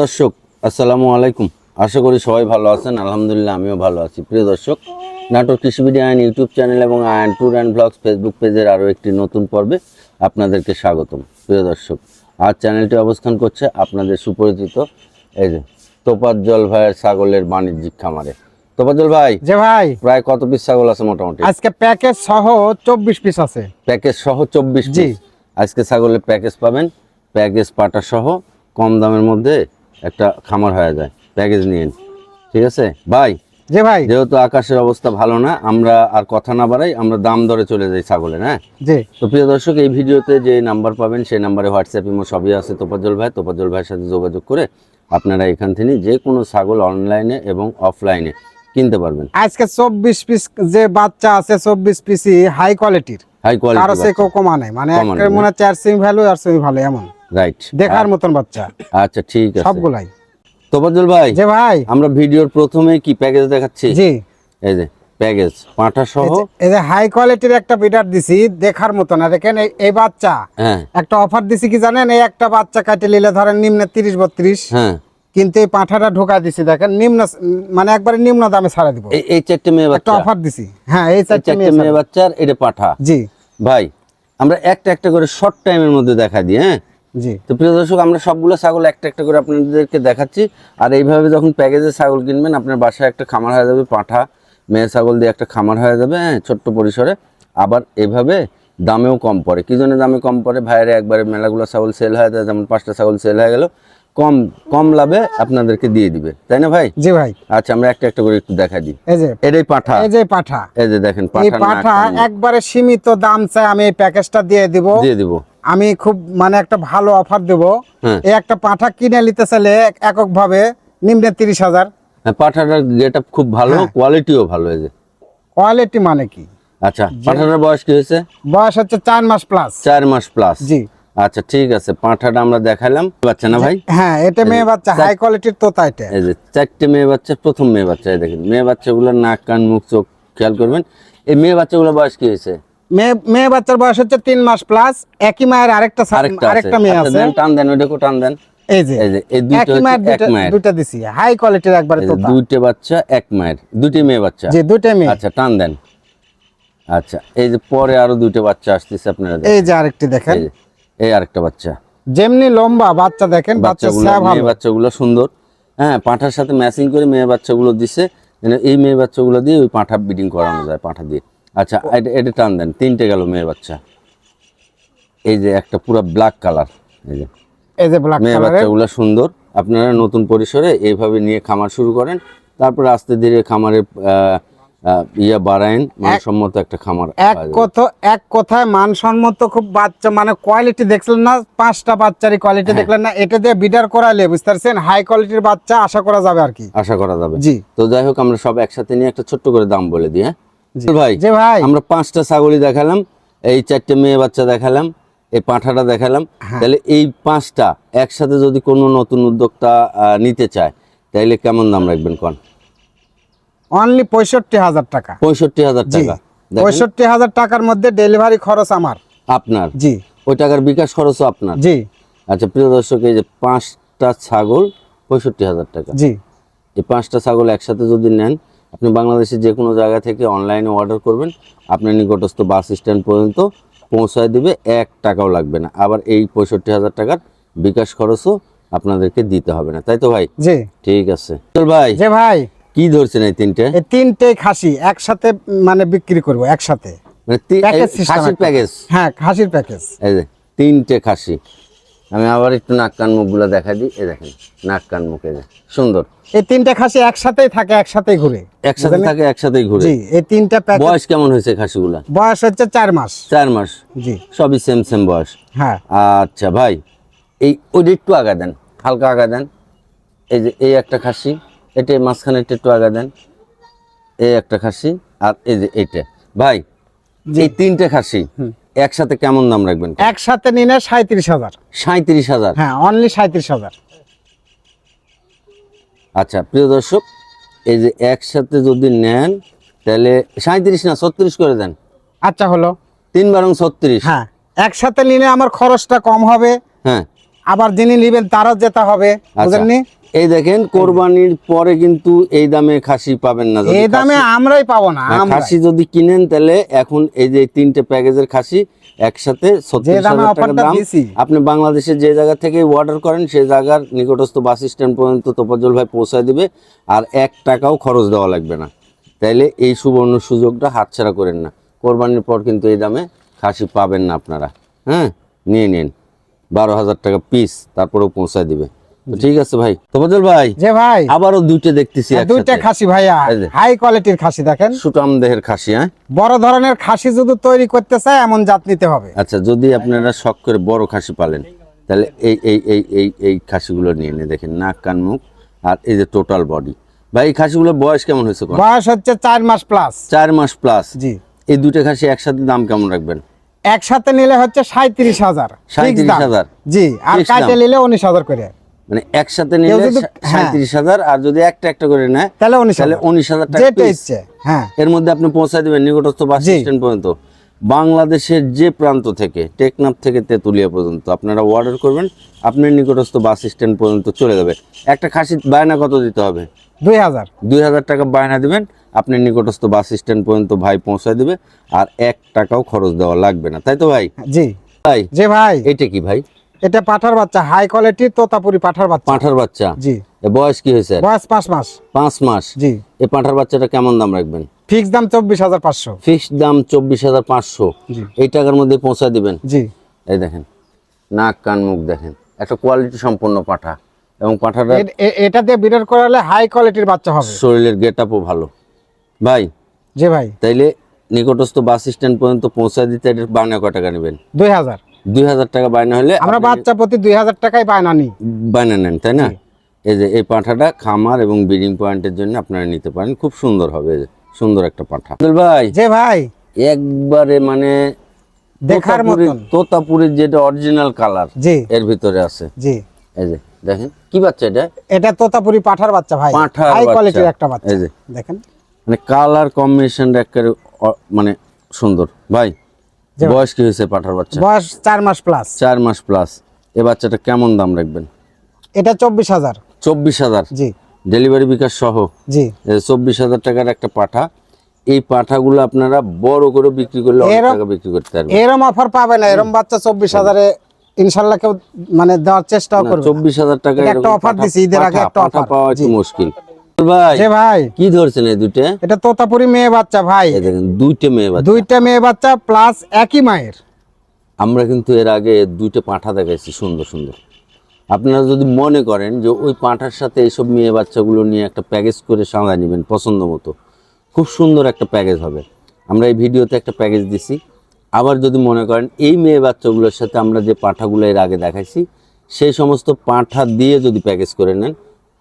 দর্শক আসসালামু আলাইকুম। আশা করি সবাই ভালো আছেন আলহামদুলিল্লাহ আমিও ভালো আছি। প্রিয় দর্শক নাটোর কৃষিবিডি আইন ইউটিউব চ্যানেল এবং Ayan tour and blogs Facebook পেজের আরও একটি নতুন পর্বে আপনাদেরকে স্বাগতম। প্রিয় দর্শক আজ চ্যানেলটি অবস্থান করছে আপনাদের সুপরিচিত এই যে তোপাজ্জল ভাইয়ের ছাগলের বাণিজ্যিক খামারে। তোপাজ্জল ভাই যে ভাই। প্রায় কত পিস ছাগল আছে মোটামুটি? আজকে প্যাকেজ সহ চব্বিশ পিস আছে। প্যাকেজ সহ চব্বিশ পিস। আজকে ছাগলের প্যাকেজ পাবেন প্যাকেজ পাটা সহ কম দামের মধ্যে একটা খামার হয়ে যায়। প্যাকেজ নিন ঠিক আছে? ভাই যে ভাই। যেহেতু আকাশের অবস্থা ভালো না আমরা আর কথা না বাড়াই আমরা দাম দরে চলে যাই ছাগলের হ্যাঁ? জি। তো প্রিয় দর্শক এই ভিডিওতে যে নাম্বার পাবেন সেই নাম্বারে হোয়াটসঅ্যাপ ইমো সবই আছে তোপাজ্জল ভাই। তোপাজ্জল ভাইয়ের সাথে যোগাযোগ করে আপনারা এখান থেকে যে কোনো ছাগল অনলাইনে এবং অফলাইনে কিনতে পারবেন। আজকে চব্বিশ পিস যে বাচ্চা আছে চব্বিশ পিসই হাই কোয়ালিটির হাই কারও সে কোয়ালিটি কমা নাই। মানে মনে চার সেমি ভ্যালু আর সেমি ভালো এমন। রাইট দেখার মতন বাচ্চা। আচ্ছা ঠিক আছে। সবগুলাই। তোপাজ্জল ভাই যে ভাই। আমরা ভিডিওর প্রথমে কি প্যাকেজ দেখাচ্ছি? জি। এই যে প্যাকেজ পাঁঠা সহ। এই যে- হাই কোয়ালিটির একটা বিটার দিছি দেখার মতন। আর দেখেন এই- বাচ্চা হ্যাঁ। একটা অফার দিছি কি জানেন? এই একটা বাচ্চা কাটে নিলে ধরেন নিম্নে তিরিশ বত্রিশ। হ্যাঁ। কিন্তু এই পাঁঠাটা ঢোকা দিছি দেখেন নিম্ন মানে একবারে নিম্ন দামে ছাড়া দিব। এই চারটে মেয়ে একটা অফার দিছি। হ্যাঁ এই চারটে মেয়ে বাচ্চার এটা পাঠা? জি। ভাই আমরা একটা একটা করে শর্ট টাইমের মধ্যে দেখা দিই হ্যাঁ? জি। তো প্রিয় দর্শক আমরা সবগুলো ছাগল একটা একটা করে আপনাদেরকে দেখাচ্ছি। আর এইভাবে যখন প্যাকেজে ছাগল কিনবেন আপনার বাসায় একটা খামার হয়ে যাবে পাঠা মেয়ে ছাগল দিয়ে একটা খামার হয়ে যাবে হ্যাঁ ছোট্ট পরিসরে। আবার এইভাবে দামেও কম পড়ে। কি জন্য দামে কম পড়ে? ভাইয়ের একবারে মেলাগুলো ছাগল সেল হয়ে যায় যেমন পাঁচটা ছাগল সেল হয়ে গেল কম কম লাভে আপনাদেরকে দিয়ে দিবে। তাই না ভাই? জি ভাই। আচ্ছা আমরা একটা একটা করে একটু দেখা দিই। এই যে এটাই পাঠা। এই যে পাঠা। এই যে দেখেন পাঠা একবারে সীমিত দাম চাই আমি এই প্যাকেজটা দিয়ে দিব। দিয়ে দিব। আমি খুব মানে একটা ভালো অফার দেব। হ্যাঁ। এই একটা পাঠা কিনে নিতে চাইলে এক- একক ভাবে নিম্নে তিরিশ হাজার। হ্যাঁ, পাঠাটার গেট খুব ভালো হ্যাঁ। কোয়ালিটিও ভালো এই যে। কোয়ালিটি মানে কি? আচ্ছা পাঠাটার বয়স কি হয়েছে? বয়স হচ্ছে চার মাস প্লাস চার মাস প্লাস জি। আচ্ছা ঠিক আছে পাঁঠাটা আমরা দেখালাম বাচ্চা না ভাই? হ্যাঁ এটা মেয়ে বাচ্চা হাই কোয়ালিটির তোতা এটা। এই যে চারটে মেয়ে বাচ্চা প্রথম মেয়ে বাচ্চা দেখেন। মেয়ে বাচ্চাগুলোর নাক কান মুখ চোখ খেয়াল করবেন। এই মেয়ে বাচ্চাগুলোর বয়স কি হয়েছে? মেয়ে মেয়ে বাচ্চার বয়স হচ্ছে তিন মাস প্লাস একই মায়ের আরেকটা আরেকটা মেয়ে আচ্ছা, আছে। টান দেন ওইটাকে টান দেন। এই যে এই দুইটা মায়ের এক দুইটা মায়ের। দুইটা দিছি। হাই কোয়ালিটির একবারে যে দুইটা বাচ্চা এক মায়ের। দুটি মেয়ে বাচ্চা? জি দুইটা মেয়ে। আচ্ছা টান দেন। আচ্ছা এই যে পরে আরও দুইটা বাচ্চা আসতেছে আপনারা এই যে আরেকটি দেখেন। এই আরেকটা বাচ্চা। যেমনি লম্বা বাচ্চা দেখেন বাচ্চা বাচ্চাগুলো মেয়ে বাচ্চাগুলো সুন্দর। হ্যাঁ পাঁঠার সাথে ম্যাচিং করে মেয়ে বাচ্চাগুলো দিছে। এই মেয়ে বাচ্চাগুলো দিয়ে ওই পাঁঠা ব্রিডিং করানো যায় পাঁঠা দিয়ে। আচ্ছা এটা টান দেন তিনটে গেল মেয়ের বাচ্চা। এই যে একটা পুরো ব্ল্যাক কালার এই যে। এই যে ব্ল্যাক মেয়ে কালারের বাচ্চাগুলো সুন্দর আপনারা নতুন পরিসরে এইভাবে নিয়ে খামার শুরু করেন তারপরে আস্তে ধীরে আহ, ইয়া বাড়ায়েন মানসম্মত একটা খামার এক কথা এক কথায় মানসম্মত খুব বাচ্চা মানে কোয়ালিটি দেখলেন না পাঁচটা বাচ্চারই কোয়ালিটি হ্যাঁ। দেখলেন না এটা দিয়ে বিডার করালে বুঝতে পারছেন? হাই কোয়ালিটির বাচ্চা আশা করা যাবে আর কি। আশা করা যাবে। জি। তো যাই হোক আমরা সব একসাথে নিয়ে একটা ছোট্ট করে দাম বলে দিই হ্যাঁ? ভাই? যে ভাই। আমরা পাঁচটা ছাগলই দেখালাম এই চারটে মেয়ে বাচ্চা দেখালাম এই পাঁঠাটা দেখালাম। হ্যাঁ। তাহলে এই পাঁচটা একসাথে যদি কোনো নতুন উদ্যোক্তা নিতে চায় তাহলে কেমন দাম রাখবেন কোন? অনলি পঁয়ষট্টি হাজার টাকা। পঁয়ষট্টি হাজার টাকা। পঁয়ষট্টি হাজার টাকার মধ্যে ডেলিভারি খরচ আমার। আপনার? জি। ওই টাকার বিকাশ খরচও আপনার? জি। আচ্ছা প্রিয় দর্শক এই যে পাঁচটা ছাগল পঁয়ষট্টি হাজার টাকা। জি। এই পাঁচটা ছাগল একসাথে যদি নেন আপনি বাংলাদেশের যে কোনো জায়গা থেকে অনলাইনে অর্ডার করবেন আপনার নিকটস্থ বাস স্ট্যান্ড পর্যন্ত পৌঁছায় দিবে এক টাকাও লাগবে না। আবার এই পঁয়ষট্টি হাজার টাকার বিকাশ খরচও আপনাদেরকে দিতে হবে না। তাই তো ভাই? জি। ঠিক আছে। চল ভাই। যে ভাই। কি ধরছেন এই তিনটে? এই তিনটে খাসি একসাথে মানে বিক্রি করব একসাথে। মানে খাসির প্যাকেজ হ্যাঁ খাসির প্যাকেজ এই যে তিনটে খাসি। আমি আবার একটু নাক কান মুখগুলো দেখা দিই। এ দেখেন নাক কান মুখ সুন্দর। এই তিনটে খাসি একসাথেই থাকে একসাথেই ঘুরে। একসাথে থাকে একসাথেই ঘুরে। জি এই তিনটা বয়স কেমন হয়েছে খাসিগুলা? বয়স হচ্ছে চার মাস। চার মাস। জি। সবই সেম সেম বয়স। হ্যাঁ। আচ্ছা ভাই এই ওইটা একটু আগা দেন হালকা আগা দেন। এই যে এই একটা খাসি এটা মাঝখানে একটু আগা দেন। এই একটা খাসি আর এই যে এটা ভাই এই তিনটে খাসি একসাথে কেমন দাম রাখবেন? একসাথে নিলে সাঁত্রিশ হাজার। সাঁত্রিশ হাজার? হ্যাঁ অনলি সাঁত্রিশ হাজার। আচ্ছা প্রিয় দর্শক এই যে একসাথে যদি নেন তাহলে সাঁত্রিশ না ছত্রিশ করে দেন। আচ্ছা হলো। তিন বারং ছত্রিশ। হ্যাঁ একসাথে নিলে আমার খরচটা কম হবে। হ্যাঁ। আবার যিনি নেবেন তারও যেতে হবে। আচ্ছা। বুঝলেননি এই দেখেন কোরবানির পরে কিন্তু এই দামে খাসি পাবেন না এই দামে আমরাই পাবো না হ্যাঁ, খাসি যদি কিনেন তাহলে এখন এই যে তিনটে প্যাকেজের খাসি একসাথে ছত্রিশ হাজার টাকা দাম। আপনি বাংলাদেশের যে জায়গা থেকে অর্ডার করেন সেই জায়গার নিকটস্থ বাস স্ট্যান্ড পর্যন্ত তোপাজল ভাই পৌঁছায় দিবে আর এক টাকাও খরচ দেওয়া লাগবে না। তাইলে এই সুবর্ণ সুযোগটা হাতছাড়া করেন না। কোরবানির পর কিন্তু এই দামে খাসি পাবেন না আপনারা। হ্যাঁ নিয়ে নিন। বারো হাজার টাকা পিস তারপরেও পৌঁছায় দিবে। ঠিক আছে ভাই। তোপাজল ভাই যে ভাই আবারও দুইটা দেখতেছি দুইটা একসাথে। খাসি ভাইয়া হাই কোয়ালিটির খাসি দেখেন। সুটাম দেহের খাসি হ্যাঁ? বড় ধরনের খাসি যদি তৈরি করতে চায় এমন জাত নিতে হবে। আচ্ছা যদি আপনারা শখ করে বড় খাসি পালেন তাহলে এই এই এই এই এই খাসিগুলো নিয়ে নিয়ে দেখেন নাক কান মুখ আর এই যে টোটাল বডি ভাই এই খাসিগুলোর বয়স কেমন হয়েছে? বয়স হচ্ছে চার মাস প্লাস চার মাস প্লাস জি। এই দুটো খাসি একসাথে দাম কেমন রাখবেন? একসাথে নিলে হচ্ছে সাঁত্রিশ হাজার। দাম। 37,000 জি আর কাটে নিলে উনিশ হাজার করে। মানে একসাথে নিলে হ্যাঁ। সাঁত্রিশ হাজার আর যদি একটা একটা করে নেয় তাহলে উনিশ তাহলে হাজার। উনিশ হাজার টাকা যেটা ইচ্ছে হ্যাঁ। এর মধ্যে আপনি পৌঁছায় দেবেন নিকটস্থ বাস স্ট্যান্ড পর্যন্ত। বাংলাদেশের যে প্রান্ত থেকে টেকনাফ থেকে তেঁতুলিয়া পর্যন্ত আপনারা অর্ডার করবেন আপনার নিকটস্থ বাস স্ট্যান্ড পর্যন্ত চলে যাবে। একটা খাসি বায়না কত দিতে হবে? দুই হাজার। দুই হাজার টাকা বায়না দিবেন আপনি নিকটস্থ বাস স্ট্যান্ড পর্যন্ত ভাই পৌঁছায় দিবে আর এক টাকাও খরচ দেওয়া লাগবে না। তাই তো ভাই? জি। ভাই যে ভাই। এটা কি ভাই? এটা পাঠার বাচ্চা হাই কোয়ালিটির তোতাপুরি পাঠার বাচ্চা। পাঁঠার বাচ্চা? জি। এ বয়স কি হয়েছে? বয়স পাঁচ মাস। পাঁচ মাস? জি। এই পাঁঠার বাচ্চাটা কেমন দাম রাখবেন? ফিক্স দাম চব্বিশ হাজার পাঁচশো। ফিক্সড দাম চব্বিশ হাজার পাঁচশো। জি। এই টাকার মধ্যে পৌঁছায় দিবেন? জি। এই দেখেন নাক কান মুখ দেখেন। একটা কোয়ালিটি সম্পন্ন পাঠা। এবং পাঠাটা এটা দিয়ে বিরাট করালে হাই কোয়ালিটির বাচ্চা হবে। শরীরের গেট আপও ভালো। ভাই জি ভাই। তাইলে নিকটস্থ বাস স্ট্যান্ড পর্যন্ত পৌঁছায় দিতে এটার কয় টাকা নেবেন? দুই হাজার। দুই হাজার টাকা বায়না হলে আমরা বাচ্চা প্রতি দুই হাজার টাকায় বায়না নিই। বায়না নেন তাই না? এই যে এই পাঁঠাটা খামার এবং ব্রিডিং পয়েন্টের জন্য আপনারা নিতে পারেন। খুব সুন্দর হবে সুন্দর একটা পাঁঠা। ভাই যে ভাই। একবারে মানে দেখার মতন। তোতাপুরির যেটা অরিজিনাল কালার জি। এর ভিতরে আছে। জি। এই যে দেখেন কি বাচ্চা এটা? এটা তোতাপুরি পাঠার বাচ্চা ভাই। পাঁঠার হাই কোয়ালিটির একটা বাচ্চা। এই যে। দেখেন। মানে কালার কম্বিনেশন একেবারে মানে সুন্দর। ভাই। বয়স কি হয়েছে পাঠার বাচ্চা? বয়স চার মাস প্লাস চার মাস প্লাস এ বাচ্চাটা কেমন দাম রাখবেন? এটা চব্বিশ হাজার। চব্বিশ হাজার? জি। ডেলিভারি বিকাশ সহ? জি। চব্বিশ হাজার টাকার একটা পাঠা। এই পাঠাগুলো আপনারা বড় করে বিক্রি করলে অনেক টাকা বিক্রি করতে পারবেন। এরম অফার পাবে না। এরম বাচ্চা চব্বিশ হাজারে ইনশাল্লাহ কেউ মানে দেওয়ার চেষ্টা করবে। চব্বিশ হাজার টাকা একটা অফার দিছি, ঈদের আগে একটা offer। পাওয়া মুশকিল। ভাই যে ভাই। কি ধরছেন এই দুইটা? এটা তোতাপুরি মেয়ে বাচ্চা ভাই। দেখেন দুইটা মেয়ে বাচ্চা। দুইটা মেয়ে বাচ্চা প্লাস একই মায়ের। আমরা কিন্তু এর আগে দুইটা পাঁঠা দেখাইছি সুন্দর সুন্দর। আপনারা যদি মনে করেন যে ওই পাঁঠার সাথে এইসব মেয়ে বাচ্চাগুলো নিয়ে একটা প্যাকেজ করে সাজায় নেবেন পছন্দ মতো খুব সুন্দর একটা প্যাকেজ হবে। আমরা এই ভিডিওতে একটা প্যাকেজ দিছি। আবার যদি মনে করেন এই মেয়ে বাচ্চাগুলোর সাথে আমরা যে পাঁঠাগুলো এর আগে দেখাইছি সেই সমস্ত পাঁঠা দিয়ে যদি প্যাকেজ করে নেন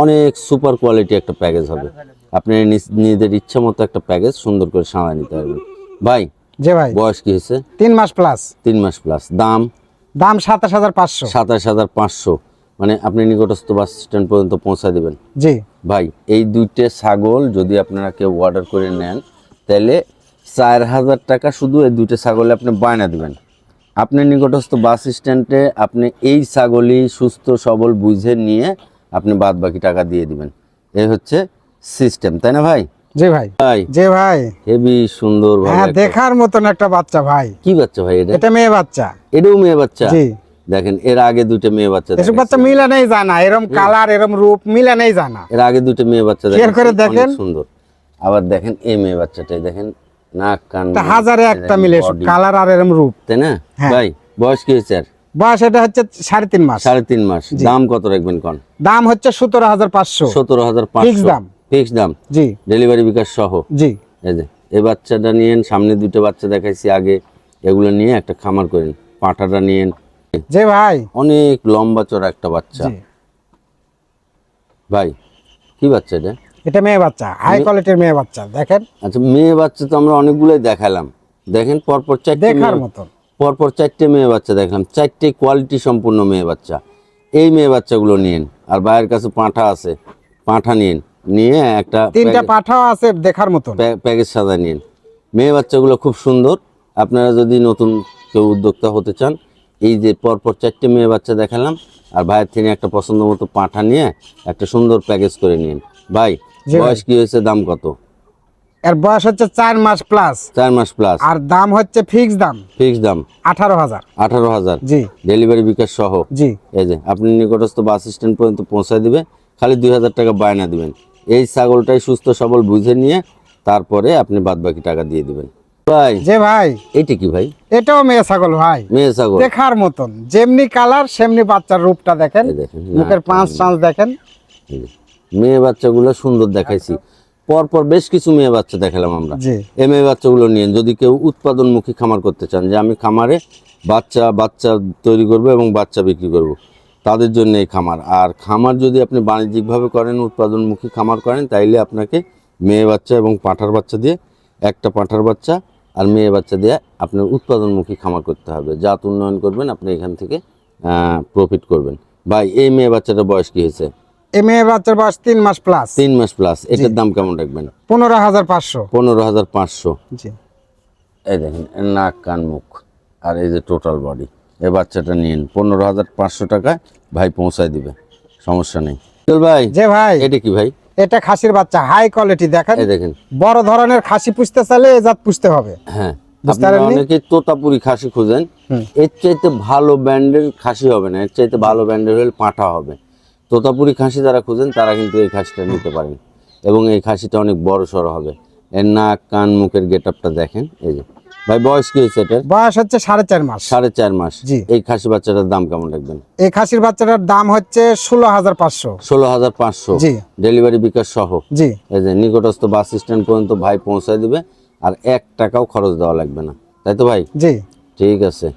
অনেক সুপার কোয়ালিটি একটা প্যাকেজ হবে। আপনি নিজ- নিজেদের ইচ্ছা মতো একটা প্যাকেজ সুন্দর করে সাজায় নিতে পারবেন। ভাই যে ভাই। বয়স কি হয়েছে? তিন মাস প্লাস তিন মাস প্লাস দাম? দাম সাতাশ হাজার পাঁচশো। সাতাশ হাজার পাঁচশো। মানে আপনি নিকটস্থ বাস স্ট্যান্ড পর্যন্ত পৌঁছা দেবেন। জি। ভাই এই দুইটে ছাগল যদি আপনারা কেউ অর্ডার করে নেন তাহলে চার হাজার টাকা শুধু এই দুইটা ছাগলে আপনি বায়না দিবেন। আপনি নিকটস্থ বাস স্ট্যান্ডে আপনি এই ছাগলই সুস্থ সবল বুঝে নিয়ে আপনি বাদ বাকি টাকা দিয়ে দিবেন। এই হচ্ছে সিস্টেম তাই না ভাই? জি ভাই। ভাই। ভাই। হেভি সুন্দর হ্যাঁ দেখার মতন একটা বাচ্চা ভাই। কি বাচ্চা ভাই এটা? এটা মেয়ে বাচ্চা। এটাও মেয়ে বাচ্চা? জি। দেখেন এর আগে দুইটা মেয়ে বাচ্চা এসব বাচ্চা মিলে নেই জানা কালার রূপ মিলে নেই জানা। এর আগে দুটো মেয়ে বাচ্চা দেখেন করে দেখেন। সুন্দর। আবার দেখেন এই মেয়ে বাচ্চাটাই দেখেন নাক কান হাজারে একটা মিলে কালার আর এরম রূপ। তাই না? হ্যাঁ। ভাই বয়স কি হয়েছে আর? বয়স এটা হচ্ছে সাড়ে তিন মাস। সাড়ে তিন মাস। দাম কত রাখবেন কন? দাম হচ্ছে সতেরো হাজার পাঁচশো। সতেরো হাজার পাঁচশো। দাম। ফিক্স দাম? জি। ডেলিভারি বিকাশ সহ? জি। এই যে এই বাচ্চাটা নিয়েন সামনে দুটো বাচ্চা দেখাইছি আগে। এগুলো নিয়ে একটা খামার করেন। পাঁঠাটা নিয়েন। যে ভাই। অনেক লম্বা চড়া একটা বাচ্চা। ভাই কি বাচ্চা এটা? এটা মেয়ে বাচ্চা হাই কোয়ালিটির মেয়ে বাচ্চা দেখেন? আচ্ছা মেয়ে বাচ্চা তো আমরা অনেকগুলোই দেখালাম। দেখেন পরপর চারটে দেখার মতন। পরপর চারটে মেয়ে বাচ্চা দেখলাম। চারটে কোয়ালিটি সম্পূর্ণ মেয়ে বাচ্চা। এই মেয়ে বাচ্চাগুলো নিন আর বাইরের কাছে পাঁঠা আছে। পাঁঠা নিন নিয়ে একটা তিনটা পাঠাও আছে দেখার মতো প্যাকেজ সাজা নিন। মেয়ে বাচ্চাগুলো খুব সুন্দর। আপনারা যদি নতুন কেউ উদ্যোক্তা হতে চান এই যে পরপর চারটে মেয়ে বাচ্চা দেখালাম আর ভাইয়ের থেকে একটা পছন্দ মতো পাঠা নিয়ে একটা সুন্দর প্যাকেজ করে নিন। ভাই। বয়স কি হয়েছে দাম কত? এর বয়স হচ্ছে চার মাস প্লাস চার মাস প্লাস আর দাম হচ্ছে ফিক্স দাম। ফিক্স দাম। আঠারো হাজার। আঠারো হাজার। জি। ডেলিভারি বিকাশ সহ। জি। এই যে আপনি নিকটস্থ বাস স্ট্যান্ড পর্যন্ত পৌঁছায় দিবে খালি দুই হাজার টাকা বায়না দিবেন। এই ছাগলটাই সুস্থ সবল বুঝে নিয়ে তারপরে আপনি বাদ বাকি টাকা দিয়ে দিবেন। ভাই যে ভাই এইটা কি ভাই? এটাও মেয়ে ছাগল ভাই। মেয়ে ছাগল। দেখার মতন। যেমনি কালার সেমনি বাচ্চার রূপটা দেখেন। মুখের পাঁচ টাঁচ দেখেন। মেয়ে বাচ্চাগুলো সুন্দর দেখাইছি। পরপর বেশ কিছু মেয়ে বাচ্চা দেখালাম আমরা। এই মেয়ে বাচ্চাগুলো নিয়ে যদি কেউ উৎপাদনমুখী খামার করতে চান যে আমি খামারে বাচ্চা বাচ্চা তৈরি করব এবং বাচ্চা বিক্রি করব তাদের জন্য এই খামার। আর খামার যদি আপনি বাণিজ্যিকভাবে করেন উৎপাদনমুখী খামার করেন তাইলে আপনাকে মেয়ে বাচ্চা এবং পাঁঠার বাচ্চা দিয়ে একটা পাঁঠার বাচ্চা আর মেয়ে বাচ্চা দিয়ে আপনার উৎপাদনমুখী খামার করতে হবে। জাত উন্নয়ন করবেন আপনি এখান থেকে প্রফিট করবেন। ভাই এই মেয়ে বাচ্চাটার বয়স কি হয়েছে? এই মেয়ে বাচ্চার বয়স তিন মাস প্লাস তিন মাস প্লাস এটার দাম কেমন রাখবেন? পনেরো হাজার পাঁচশো। পনেরো হাজার পাঁচশো। জি। এই দেখেন নাক কান মুখ আর এই যে টোটাল বডি এই বাচ্চাটা নিন পনেরো হাজার পাঁচশো টাকায় ভাই পৌঁছায় দিবে। সমস্যা নেই। ভাই যে ভাই। এটা কি ভাই? এটা খাসির বাচ্চা হাই কোয়ালিটি দেখেন। দেখেন। বড় ধরনের খাসি পুষতে চাইলে এ জাত পুষতে হবে। হ্যাঁ। অনেকে তোতাপুরি খাসি খুঁজেন। এর চাইতে ভালো ব্র্যান্ডের খাসি হবে না এর চাইতে ভালো ব্র্যান্ডের হলে পাঁঠা হবে। তোতাপুরি খাসি যারা খুঁজেন তারা কিন্তু এই খাসিটা নিতে পারেন। এবং এই খাসিটা অনেক বড় সড়ো হবে। এর নাক কান মুখের গেট আপটা দেখেন এই যে। ভাই বয়স কি হয়েছে এটার? বয়স হচ্ছে সাড়ে চার মাস। সাড়ে চার মাস। জি। এই খাসি বাচ্চাটার দাম কেমন রাখবেন? এই খাসির বাচ্চাটার দাম হচ্ছে ষোলো হাজার পাঁচশো। ষোলো হাজার পাঁচশো। জি। ডেলিভারি বিকাশ সহ। জি। এই যে নিকটস্থ বাস স্ট্যান্ড পর্যন্ত ভাই পৌঁছায় দিবে আর এক টাকাও খরচ দেওয়া লাগবে না। তাই তো ভাই? জি। ঠিক আছে।